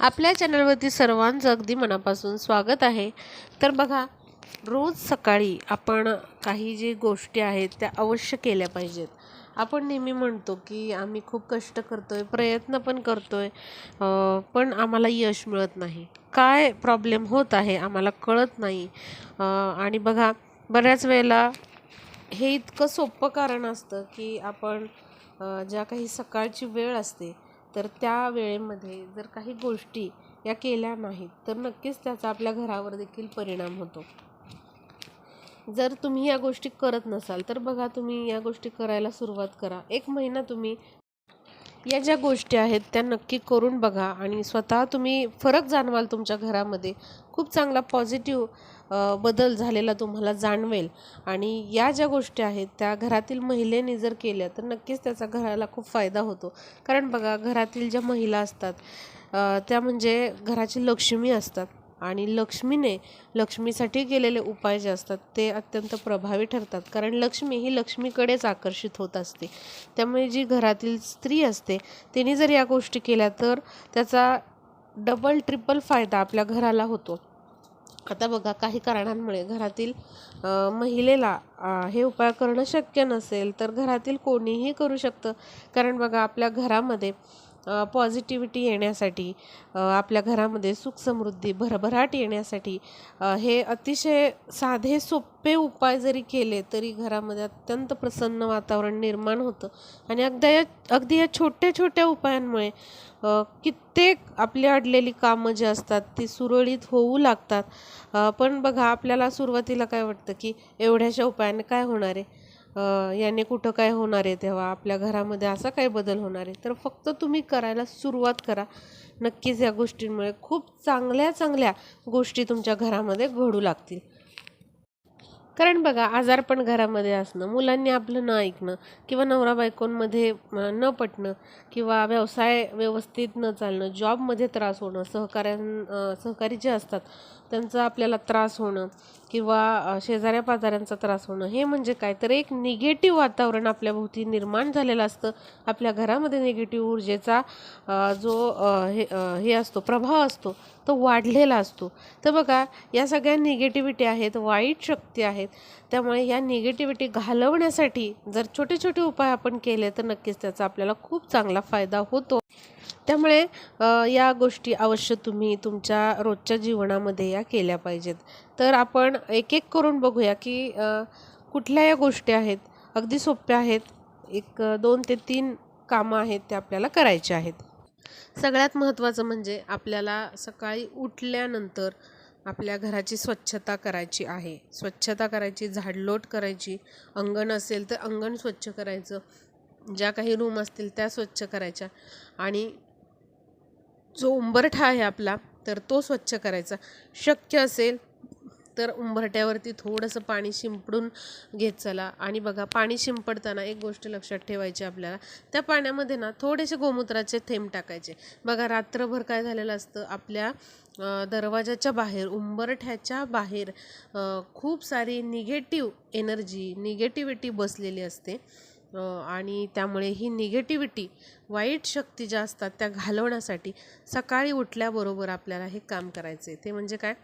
आपल्या चॅनलवरती सर्वांचं अगदी मनापासून स्वागत आहे. तर बघा रोज सकाळी आपण काही जे गोष्टी आहेत त्या अवश्य केल्या पाहिजेत. आपण नेहमी म्हणतो की आम्ही खूप कष्ट करतो आहे प्रयत्न पण करतो आहे पण आम्हाला यश मिळत नाही. काय प्रॉब्लेम होत आहे आम्हाला कळत नाही. आणि बघा बऱ्याच वेळेला हे इतकं सोपं कारण असतं की आपण ज्या काही सकाळची वेळ असते तर त्या वेळेमध्ये जर काही गोष्टी या केल्या नाहीत तर नक्कीच त्याचा आपल्या घरावर देखील परिणाम होतो. जर तुम्ही या गोष्टी करत नसाल तर बघा तुम्ही या गोष्टी करायला सुरुवात करा. एक महिना तुम्ही या ज्या गोष्टी आहेत त्या नक्की करून बघा आणि स्वतः तुम्ही फरक जाणवाल तुमच्या घरामध्ये. खूप चांगला पॉझिटिव्ह बदल झालेला तुम्हाला जाणवेल. आणि या ज्या गोष्टी आहेत त्या घरातील महिलेने जर केल्या तर नक्कीच त्याचा घराला खूप फायदा होतो. कारण बघा घरातील ज्या महिला असतात त्या म्हणजे घराची लक्ष्मी असतात. आणि लक्ष्मीने लक्ष्मीसाठी केलेले उपाय जे असतात ते अत्यंत प्रभावी ठरतात. कारण लक्ष्मी ही लक्ष्मीकडेच आकर्षित होत असते. त्यामुळे जी घरातील स्त्री असते तिने जर या गोष्टी केल्या तर त्याचा डबल ट्रिपल फायदा आपल्या घराला होतो. आता बघा काही कारणांमुळे घरातील महिलेला हे उपाय करणं शक्य नसेल तर घरातील कोणीही करू शकतं. कारण बघा आपल्या घरामध्ये पॉझिटिव्हिटी येण्यासाठी आपल्या घरामध्ये सुखसमृद्धी भरभराट येण्यासाठी हे अतिशय साधे सोपे उपाय जरी केले तरी घरामध्ये अत्यंत प्रसन्न वातावरण निर्माण होतं. आणि अगदी या अगदी या छोट्या छोट्या उपायांमुळे कित्येक आपली अडलेली कामं जी असतात ती सुरळीत होऊ लागतात. पण बघा आपल्याला सुरुवातीला काय वाटतं की एवढ्याशा उपायाने काय होणार आहे? याने कुठं काय होणार आहे तेव्हा? आपल्या घरामध्ये असा काय बदल होणार आहे? तर फक्त तुम्ही करायला सुरुवात करा. नक्कीच या गोष्टींमुळे खूप चांगल्या चांगल्या गोष्टी तुमच्या घरामध्ये घडू लागतील. कारण बघा आजारपण घरामध्ये असणं मुलांनी आपलं न ऐकणं किंवा नवरा बायकोंमध्ये न पटणं किंवा व्यवसाय व्यवस्थित न चालणं जॉबमध्ये त्रास होणं सहकाऱ्यां सहकारी जे असतात त्यांचा आपल्याला त्रास होणं किंवा शेजाऱ्या पाजाऱ्यांचा त्रास होणं हे म्हणजे काय? तर एक निगेटिव्ह वातावरण आपल्या भोवती निर्माण झालेलं असतं. आपल्या घरामध्ये निगेटिव्ह ऊर्जेचा जो हे हे असतो प्रभाव असतो तो वाढलेला असतो. तर बघा या सगळ्या निगेटिव्हिटी आहेत वाईट शक्ती आहेत. त्यामुळे या निगेटिव्हिटी घालवण्यासाठी जर छोटे छोटे उपाय आपण केले तर नक्कीच त्याचा आपल्याला खूप चांगला फायदा होतो. त्यामुळे या गोष्टी अवश्य तुम्ही तुमच्या रोजच्या जीवनामध्ये या केल्या पाहिजेत. तर आपण एक एक करून बघूया की कुठल्या या गोष्टी आहेत अगदी सोप्या आहेत एक दोन ते तीन कामं आहेत ते आपल्याला करायचे आहेत. सगळ्यात महत्त्वाचं म्हणजे आपल्याला सकाळी उठल्यानंतर आपल्या घराची स्वच्छता करायची आहे. स्वच्छता करायची झाडलोट करायची अंगण असेल तर अंगण स्वच्छ करायचं ज्या काही रूम असतील त्या स्वच्छ करायच्या आणि जो उंबरठा आहे आपला तर तो स्वच्छ करायचा. शक्य असेल तर उंबरठ्यावरती थोडंसं पाणी शिंपडून घेत चला. आणि बघा पाणी शिंपडताना एक गोष्ट लक्षात ठेवायची आपल्याला त्या पाण्यामध्ये ना थोडेसे गोमूत्राचे थेंब टाकायचे. बघा रात्रभर काय झालेलं असतं आपल्या दरवाजाच्या बाहेर उंबरठ्याच्या बाहेर खूप सारी निगेटिव्ह एनर्जी निगेटिव्हिटी बसलेली असते. आणि त्यामुळे ही निगेटिव्हिटी वाईट शक्ती ज्या असतात त्या घालवण्यासाठी सकाळी उठल्याबरोबर आपल्याला हे काम करायचे ते म्हणजे काय?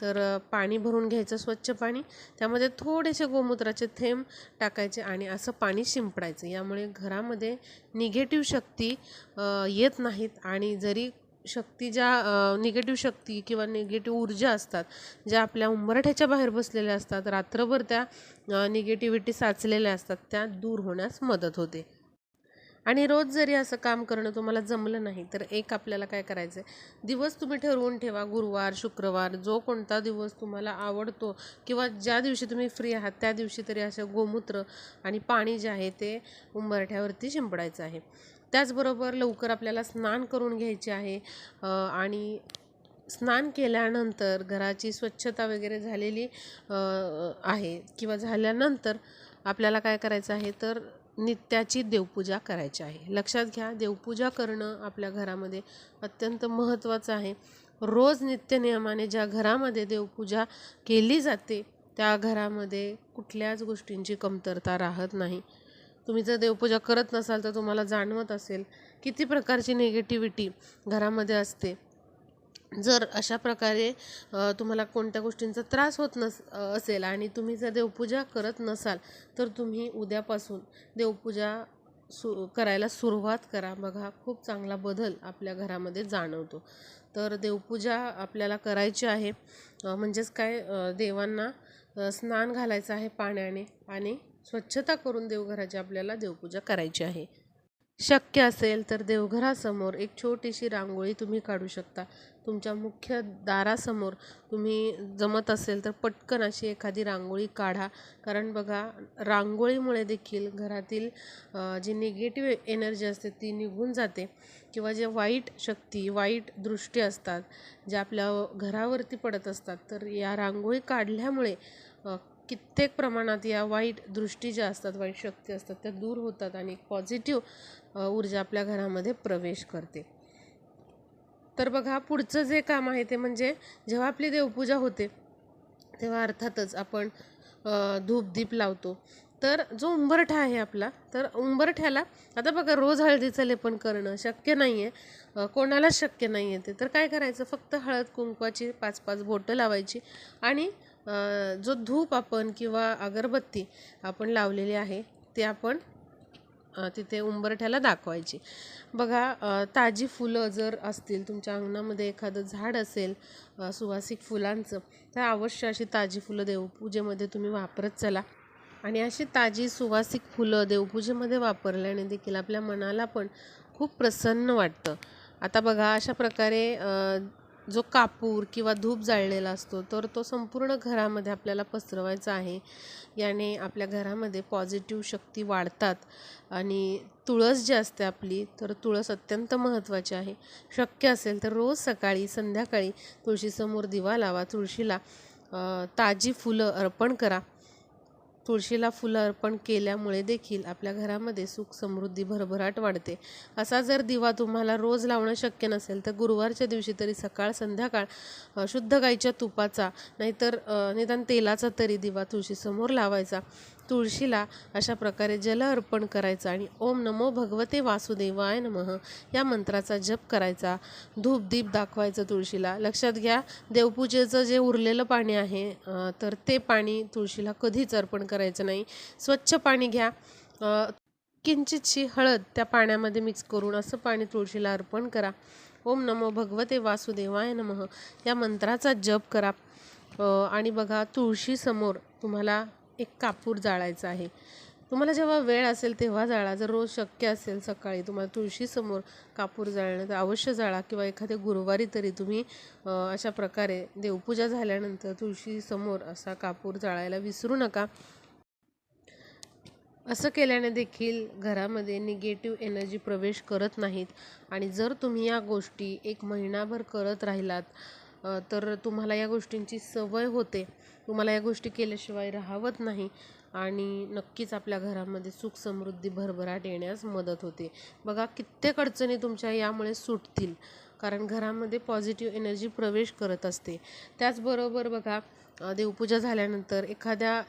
तर पाणी भरून घ्यायचं स्वच्छ पाणी. त्यामध्ये थोडेसे गोमूत्राचे थेंब टाकायचे आणि असं पाणी शिंपडायचं. यामुळे घरामध्ये निगेटिव्ह शक्ती येत नाहीत आणि जरी शक्ती ज्या निगेटिव्ह शक्ती किंवा निगेटिव्ह ऊर्जा असतात ज्या आपल्या उंबरठ्याच्या बाहेर बसलेल्या असतात रात्रभर त्या निगेटिव्हिटी साचलेल्या असतात त्या दूर होण्यास मदत होते. आणि रोज जरी असं काम करणं तुम्हाला जमलं नाही तर एक आपल्याला काय करायचं आहे दिवस तुम्ही ठरवून ठेवा गुरुवार शुक्रवार जो कोणता दिवस तुम्हाला आवडतो किंवा ज्या दिवशी तुम्ही फ्री आहात त्या दिवशी तरी असं गोमूत्र आणि पाणी जे आहे ते उंबरठ्यावरती शिंपडायचं आहे. त्याचबरोबर लवकर आपल्याला स्नान करून घ्यायचे आहे. आणि स्नान केल्यानंतर घराची स्वच्छता वगैरे झालेली आहे. किंवा झाल्यानंतर आपल्याला काय करायचं आहे तर नित्याची देवपूजा करायची आहे. लक्षात घ्या देवपूजा करणं आपल्या घरामध्ये अत्यंत महत्त्वाचं आहे. रोज नित्यनियमाने ज्या घरामध्ये देवपूजा केली जाते त्या घरामध्ये कुठल्याच गोष्टींची कमतरता राहत नाही. तुम्ही जर देवपूजा करत नसाल तर तुम्हाला जाणवत असेल किती प्रकारची निगेटिव्हिटी घरामध्ये असते. जर अशा प्रकारे तुम्हाला कोणत्या गोष्टींचा त्रास होत नस असेल आणि तुम्ही जर देवपूजा करत नसाल तर तुम्ही उद्यापासून देवपूजा सु करायला सुरुवात करा. बघा खूप चांगला बदल आपल्या घरामध्ये जाणवतो. तर देवपूजा आपल्याला करायची आहे. म्हणजेच काय देवांना स्नान घालायचं आहे पाण्याने आणि स्वच्छता करून देवघराची आपल्याला देवपूजा करायची आहे. शक्य असेल तर देवघरासमोर एक छोटीशी रांगोळी तुम्ही काढू शकता. तुमच्या मुख्य दारासमोर तुम्ही जमत असेल तर पटकन अशी एखादी रांगोळी काढा. कारण बघा रांगोळीमुळे देखील घरातील जी निगेटिव्ह एनर्जी असते ती निघून जाते. किंवा जे वाईट शक्ती वाईट दृष्टी असतात ज्या आपल्या घरावरती पडत असतात तर या रांगोळी काढल्यामुळे कित्येक प्रमाणात या वाईट दृष्टी ज्या असतात वाईट शक्ती असतात त्या दूर होतात आणि एक पॉझिटिव्ह ऊर्जा आपल्या घरामध्ये प्रवेश करते. तर बघा पुढचं जे काम आहे ते म्हणजे जेव्हा आपली देवपूजा होते तेव्हा अर्थातच आपण धूपदीप लावतो. तर जो उंबरठा आहे आपला तर उंबरठ्याला आता बघा रोज हळदीचं लेपन करणं शक्य नाही आहे कोणालाच शक्य नाही आहे ते. तर काय करायचं? फक्त हळद कुंकवाची पाच पाच बोटं लावायची आणि जो धूप आपण किंवा अगरबत्ती आपण लावलेली आहे ते आपण तिथे उंबरठ्याला दाखवायची. बघा ताजी फुलं जर असतील तुमच्या अंगणामध्ये एखादं झाड असेल सुवासिक फुलांचं तर अवश्य अशी ताजी फुलं देवपूजेमध्ये तुम्ही वापरत चला. आणि अशी ताजी सुवासिक फुलं देवपूजेमध्ये वापरल्याने देखील आपल्या मनाला पण खूप प्रसन्न वाटतं. आता बघा अशा प्रकारे जो कापूर किंवा धूप जाळलेला असतो तर तो संपूर्ण घरामध्ये आपल्याला पसरवायचा आहे. याने आपल्या घरामध्ये पॉझिटिव्ह शक्ती वाढतात आणि तुळस जी असते आपली तर तुळस अत्यंत महत्त्वाची आहे. शक्य असेल तर रोज सकाळी संध्याकाळी तुळशीसमोर दिवा लावा तुळशीला ताजी फुलं अर्पण करा. तुळशीला फुलं अर्पण केल्यामुळे देखील आपल्या घरामध्ये सुख समृद्धी भरभराट वाढते. असा जर दिवा तुम्हाला रोज लावणं शक्य नसेल तर गुरुवारच्या दिवशी तरी सकाळ संध्याकाळ शुद्ध गाईच्या तुपाचा नाहीतर निदान तेलाचा तरी दिवा तुळशीसमोर लावायचा. तुळशीला अशा प्रकारे जल अर्पण करायचं आणि ओम नमो भगवते वासुदेवाय नमः या मंत्राचा जप करायचा. धूप दीप दाखवायचं तुळशीला. लक्षात घ्या देवपूजेचं जे उरलेलं पाणी आहे तर ते पाणी तुळशीला कधीच अर्पण करायचं नाही. स्वच्छ पाणी घ्या. किंचितशी हळद त्या पाण्यामध्ये मिक्स करून असं पाणी तुळशीला अर्पण करा. ओम नमो भगवते वासुदेवाय नमः या मंत्राचा जप करा. आणि बघा तुळशीसमोर तुम्हाला एक कापूर जाळायचा आहे. तुम्हाला जेव्हा वेळ असेल तेव्हा जाळा. जर रोज शक्य असेल सकाळी तुम्हाला तुळशीसमोर कापूर जाळणं तर अवश्य जाळा किंवा एखाद्या गुरुवारी तरी तुम्ही अशा प्रकारे देवपूजा झाल्यानंतर तुळशीसमोर असा कापूर जाळायला विसरू नका. असं केल्याने देखील घरामध्ये निगेटिव्ह एनर्जी प्रवेश करत नाहीत. आणि जर तुम्ही या गोष्टी एक महिनाभर करत राहिलात तर तुम्हाला या गोष्टींची सवय होते. तुम्हाला या गोष्टी केल्याशिवाय राहावत नाही आणि नक्कीच आपल्या घरामध्ये सुख समृद्धी भरभराट येण्यास मदत होते. बघा कित्येक अडचणी तुमच्या यामुळे सुटतील. कारण घरामध्ये पॉझिटिव्ह एनर्जी प्रवेश करत असते. त्याचबरोबर बघा देवपूजा झाल्यानंतर एखाद्या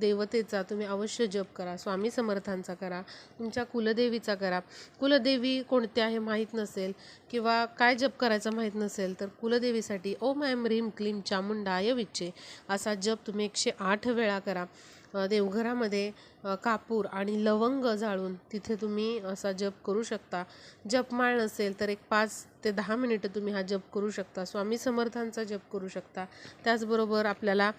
देवतेचा तुम्ही अवश्य जप करा स्वामी समर्थांचा करा तुमच्या कुलदेवीचा करा. कुलदेवी कोणत्या आहे माहीत नसेल किंवा काय जप करायचं माहीत नसेल तर कुलदेवीसाठी ओम ऐम ह्रीम क्लीम चामुंडाय विच्चे असा जप तुम्ही एकशे आठ वेळा करा. देवघरामध्ये कापूर आणि लवंग जाळून तिथे तुम्ही असा जप करू शकता. जपमाळ नसेल तर एक पाच ते दहा मिनिटं तुम्ही हा जप करू शकता. स्वामी समर्थांचा जप करू शकता. त्याचबरोबर आपल्याला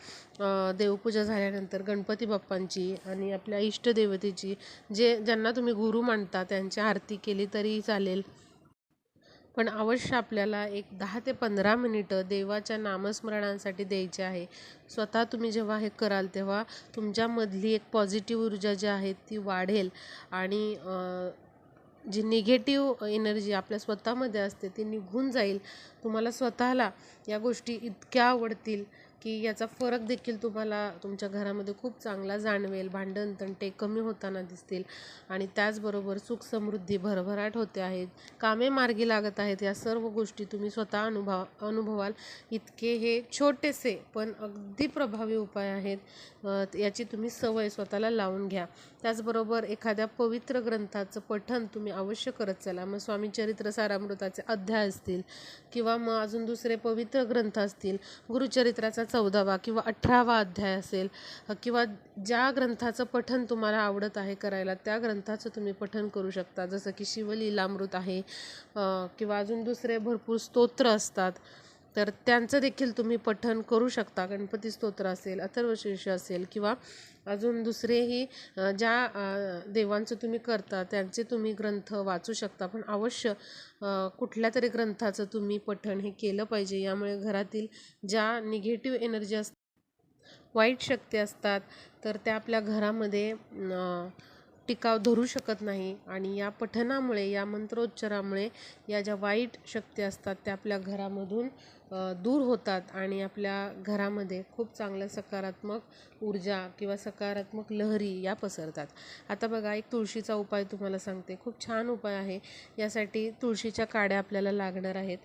देवपूजा झाल्यानंतर गणपती बाप्पांची आणि आपल्या इष्टदेवतेची जे ज्यांना तुम्ही गुरु मानता त्यांची आरती केली तरी चालेल. पण अवश्य आपल्याला एक दहा ते पंधरा मिनिटं देवाच्या नामस्मरणांसाठी द्यायचे आहे. स्वतः तुम्ही जेव्हा हे कराल तेव्हा तुमच्यामधली एक पॉझिटिव्ह ऊर्जा जी आहे ती वाढेल आणि जी निगेटिव्ह एनर्जी आपल्या स्वतःमध्ये असते ती निघून जाईल. तुम्हाला स्वतःला या गोष्टी इतक्या आवडतील. की याचा फरक देखील तुम्हाला तुमच्या घरामध्ये खूप चांगला जाणवेल. भांडण तंटे कमी होताना दिसतील. आणि त्याचबरोबर सुख समृद्धी भरभराट होते आहेत. कामे मार्गी लागत आहेत. या सर्व गोष्टी तुम्ही स्वतः अनुभव अनुभवाल. इतके हे छोटेसे पण अगदी प्रभावी उपाय आहेत. याची तुम्ही सवय स्वतःला लावून घ्या. त्याचबरोबर एखाद्या पवित्र ग्रंथाचं पठण तुम्ही अवश्य करत चला. मग स्वामी चरित्र सारामृताचे अध्याय असतील किंवा मग अजून दुसरे पवित्र ग्रंथ असतील गुरुचरित्राचा चौदावा किंवा अठरावा अध्याय असेल किंवा ज्या ग्रंथाचं पठण तुम्हाला आवडत आहे करायला त्या ग्रंथाचं तुम्ही पठण करू शकता. जसं की शिवलीलामृत आहे किंवा अजून दुसरे भरपूर स्तोत्र असतात. तर त्यांचं देखील तुम्ही पठण करू शकता. गणपती स्तोत्र असेल अथर्वशीर्ष असेल किंवा अजून दुसरेही ज्या देवांचं तुम्ही करता त्यांचे तुम्ही ग्रंथ वाचू शकता. पण अवश्य कुठल्या तरी ग्रंथाचं तुम्ही पठण हे केलं पाहिजे. यामुळे घरातील ज्या निगेटिव्ह एनर्जी असतात वाईट शक्ती असतात तर त्या आपल्या घरामध्ये टिकाव धरू शकत नाही आणि या पठणामुळे या मंत्रोच्चारामुळे या ज्या वाईट शक्ती असतात त्या आपल्या घरामधून दूर होतात आणि आपल्या घरामध्ये खूप चांगल्या सकारात्मक ऊर्जा किंवा सकारात्मक लहरी या पसरतात. आता बघा एक तुळशीचा उपाय तुम्हाला सांगते. खूप छान उपाय आहे. यासाठी तुळशीच्या काड्या आपल्याला लागणार आहेत.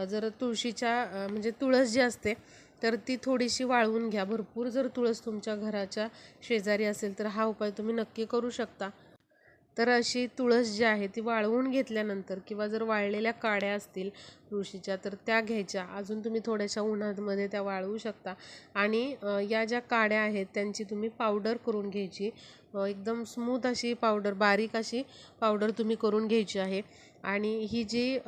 जर तुळशीच्या म्हणजे तुळस जी असते तर ती थोडीशी वाळवून घ्या. भरपूर जर तुळस तुमच्या घराच्या शेजारी असेल तर हा उपाय तुम्ही नक्की करू शकता. तर अशी तुळस जी आहे ती वाळवून घेतल्यानंतर किंवा जर वाळलेल्या काड्या असतील तुळशीच्या तर त्या घ्यायच्या. अजून तुम्ही थोड्याशा उन्हामध्ये त्या वाळवू शकता. आणि या ज्या काड्या आहेत त्यांची तुम्ही पावडर करून घ्यायची. एकदम स्मूथ अशी पावडर बारीक अशी पावडर तुम्ही करून घ्यायची आहे. आणि ही जी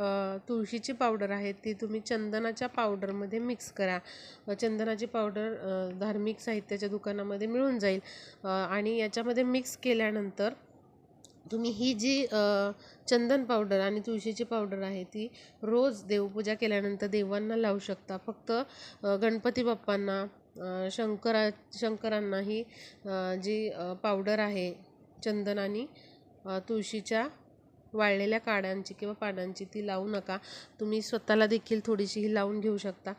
तुळशीची पावडर आहे ती तुम्ही चंदनाच्या पावडरमध्ये मिक्स करा. चंदनाची पावडर धार्मिक साहित्याच्या दुकानामध्ये मिळून जाईल. आणि याच्यामध्ये मिक्स केल्यानंतर तुम्ही ही जी चंदन पावडर आणि तुळशीची पावडर आहे ती रोज देवपूजा केल्यानंतर देवांना लावू शकता. फक्त गणपती बाप्पांना शंकरा शंकरांना ही जी पावडर आहे चंदन आणि तुळशीच्या वाळलेल्या काड्यांची किंवा पानांची ती लावू नका. तुम्ही स्वतःला देखील थोडीशी ही लावून घेऊ शकता.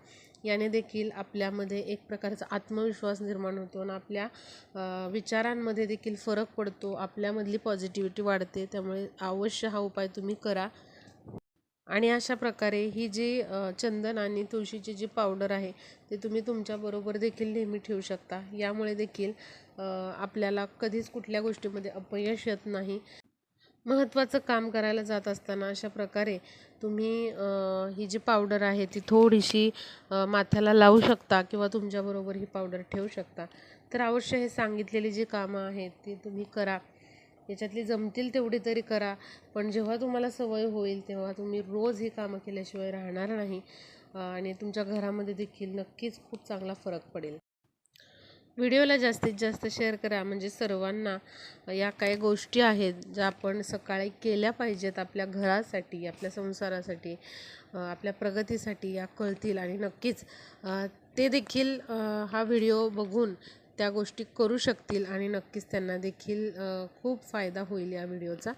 याने देखील आपल्यामध्ये एक प्रकारचा आत्मविश्वास निर्माण होतो आणि आपल्या विचारांमध्ये देखील फरक पडतो. आपल्यामधली पॉझिटिव्हिटी वाढते. त्यामुळे अवश्य हा उपाय तुम्ही करा. आणि अशा प्रकारे ही जी चंदन आणि तुळशीची जी पावडर आहे ते तुम्ही तुमच्याबरोबर देखील नेहमी ठेवू शकता. यामुळे देखील आपल्याला कधीच कुठल्या गोष्टीमध्ये अपयश येत नाही. महत्त्वाचं काम करायला जात असताना अशा प्रकारे तुम्ही ही जी पावडर आहे ती थोडीशी माथ्याला लावू शकता किंवा तुमच्याबरोबर ही पावडर ठेवू शकता. तर अवश्य हे सांगितलेली जी कामं आहेत ती तुम्ही करा. याच्यातली जमतील तेवढी तरी करा. पण जेव्हा तुम्हाला सवय होईल तेव्हा तुम्ही रोज ही कामं केल्याशिवाय राहणार नाही. आणि तुमच्या घरामध्ये देखील नक्कीच खूप चांगला फरक पडेल. व्हिडिओला जास्तीत जास्त शेअर करा. म्हणजे सर्वांना या काही गोष्टी आहेत ज्या आपण सकाळी केल्या पाहिजेत आपल्या घरासाठी आपल्या संसारासाठी आपल्या प्रगतीसाठी या कळतील. आणि नक्कीच ते देखील हा व्हिडिओ बघून त्या गोष्टी करू शकतील आणि नक्कीच त्यांना देखील खूप फायदा होईल या व्हिडिओचा.